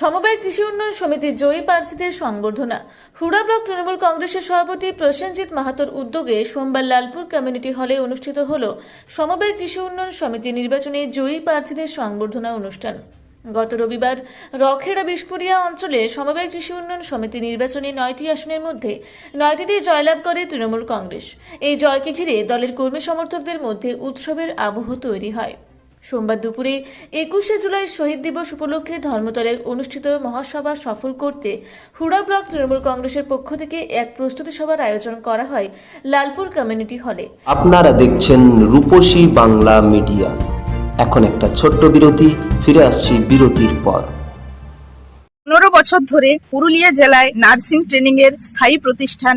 সমবায় কৃষি উন্নয়ন সমিতির জয়ী প্রার্থীদের সংবর্ধনা। হুড়া ব্লক তৃণমূল কংগ্রেসের সভাপতি প্রসেনজিৎ মাহাতোর উদ্যোগে সোমবার লালপুর কমিউনিটি হলে অনুষ্ঠিত হল সমবায় কৃষি উন্নয়ন সমিতি নির্বাচনে জয়ী প্রার্থীদের সংবর্ধনা অনুষ্ঠান। গত রবিবার রখেড়া বিশপুরিয়া অঞ্চলে সমবায় কৃষি উন্নয়ন সমিতি নির্বাচনে নয়টি আসনের মধ্যে নয়টিতে জয়লাভ করে তৃণমূল কংগ্রেস। এই জয়কে ঘিরে দলের কর্মী সমর্থকদের মধ্যে উৎসবের আবহ তৈরি হয়। সোমবার দুপুরে একুশে জুলাই শহীদ দিবস উপলক্ষে ধর্মতলে অনুষ্ঠিত মহাসভা সফল করতে হুড়া ব্লক তৃণমূল কংগ্রেসের পক্ষ থেকে এক প্রস্তুতি সভার আয়োজন করা হয় লালপুর কমিউনিটি হলে। আপনারা দেখছেন রূপসী বাংলা মিডিয়া। এখন একটা ছোট্ট বিরতি ফিরে আসছি বিরতির পর। পনেরো বছর ধরে পুরুলিয়া জেলায় নার্সিং ট্রেনিং এর স্থায়ী প্রতিষ্ঠান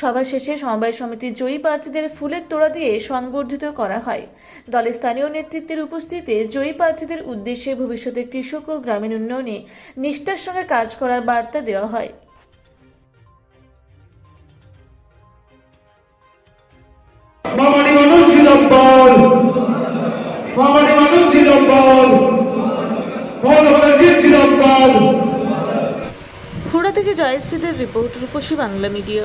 সভা শেষে সমবায় সমিতির জয়ী প্রার্থীদের ফুলের তোড়া দিয়ে সংবর্ধিত করা হয়। দলের স্থানীয় নেতৃত্বের উপস্থিতিতে জয়ী প্রার্থীদের উদ্দেশ্যে ভবিষ্যতে কৃষক ও গ্রামীণ উন্নয়নে নিষ্ঠার সঙ্গে কাজ করার বার্তা দেওয়া হয়। মানুষ মানুষ মমতা হুড়া থেকে জয়শ্রীদের রিপোর্ট রূপসী বাংলা মিডিয়া।